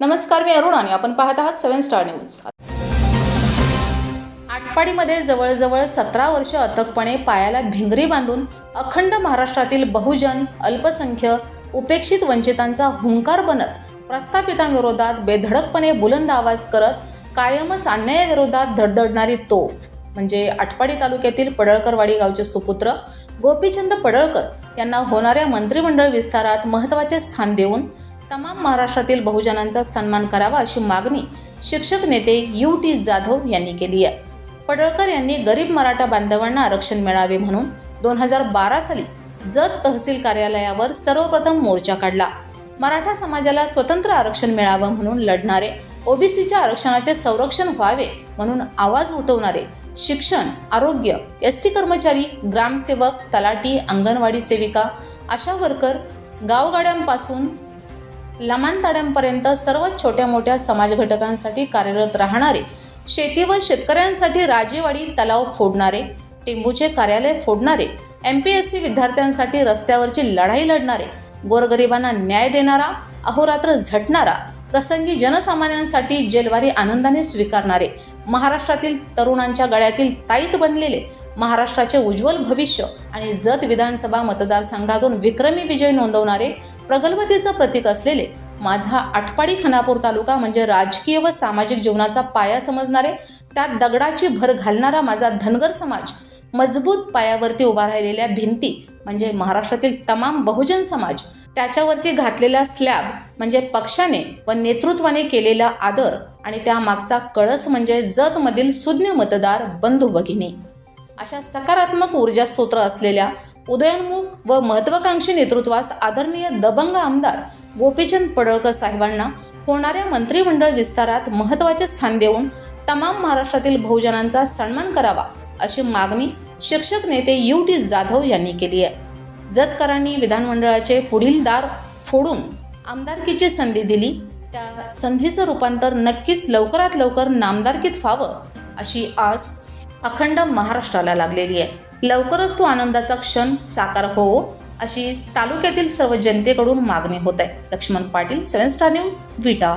नमस्कार मी अरुण आणि आपण पाहत आहात सेव्हन स्टार न्यूज. आटपाडीमध्ये जवळजवळ सतरा वर्ष अथकपणे पायाला भिंगरी बांधून अखंड महाराष्ट्रातील बहुजन अल्पसंख्य उपेक्षित वंचितांचा हुंकार बनत प्रस्थापितांविरोधात बेधडकपणे बुलंद आवाज करत कायमच अन्यायाविरोधात धडधडणारी तोफ. म्हणजे आटपाडी तालुक्यातील पडळकरवाडी गावचे सुपुत्र गोपीचंद पडळकर यांना होणाऱ्या मंत्रिमंडळ विस्तारात महत्त्वाचे स्थान देऊन तमाम महाराष्ट्रातील बहुजनांचा सन्मान करावा अशी मागणी शिक्षक नेते यू टी जाधव यांनी केली आहे. पडळकर यांनी गरीब मराठा बांधवांना आरक्षण मिळावे म्हणून दोन हजार बारा साली जत तहसील कार्यालयावर सर्वप्रथम मोर्चा काढला. मराठा समाजाला स्वतंत्र आरक्षण मिळावं म्हणून लढणारे ओबीसीच्या आरक्षणाचे संरक्षण व्हावे म्हणून आवाज उठवणारे शिक्षण आरोग्य एस टी कर्मचारी ग्रामसेवक तलाटी अंगणवाडी सेविका आशा वर्कर गावगाड्यांपासून लमानताड्यांपर्यंत सर्वच छोट्या मोठ्या समाज घटकांसाठी कार्यरत राहणारे शेती व शेतकऱ्यांसाठी राजेवाडी तलाव फोडणारे टेंबूचे कार्यालय फोडणारे एम पी एस सी विद्यार्थ्यांसाठी रस्त्यावरची लढाई लढणारे गोरगरिबांना न्याय देणारा अहोरात्र झटणारा प्रसंगी जनसामान्यांसाठी जेलवारी आनंदाने स्वीकारणारे महाराष्ट्रातील तरुणांच्या गळ्यातील ताईत बनलेले महाराष्ट्राचे उज्ज्वल भविष्य आणि जत विधानसभा मतदारसंघातून विक्रमी विजय नोंदवणारे प्रगल्भतेचं प्रतीक असलेले माझा आटपाडी खानापूर तालुका म्हणजे राजकीय व सामाजिक जीवनाचा पाया समजणारे त्यात दगडाची भर घालणारा माझा धनगर समाज मजबूत पायावरती उभा राहिलेल्या भिंती म्हणजे महाराष्ट्रातील तमाम बहुजन समाज त्याच्यावरती घातलेला स्लॅब म्हणजे पक्षाने व नेतृत्वाने केलेला आदर आणि त्यामागचा कळस म्हणजे जतमधील सुज्ञ मतदार बंधू भगिनी अशा सकारात्मक ऊर्जा स्रोत असलेल्या उदयोन्मुख व महत्वाकांक्षी नेतृत्वास आदरणीय दबंग आमदार गोपीचंद पडळकर साहेबांना होणाऱ्या मंत्रिमंडळ विस्तारात महत्त्वाचे स्थान देऊन तमाम महाराष्ट्रातील बहुजनांचा सन्मान करावा अशी मागणी शिक्षक नेते यू टी जाधव यांनी केली आहे. जतकरांनी विधानमंडळाचे पुढील दार फोडून आमदारकीची संधी दिली. त्या संधीचं रूपांतर नक्कीच लवकरात लवकर नामदारकीत व्हावं अशी आस अखंड महाराष्ट्राला लागलेली आहे. लवकरच तो आनंदाचा क्षण साकार होवो अशी तालुक्यातील सर्व जनतेकडून मागणी होत आहे. Laxman Patil seven star news Vita.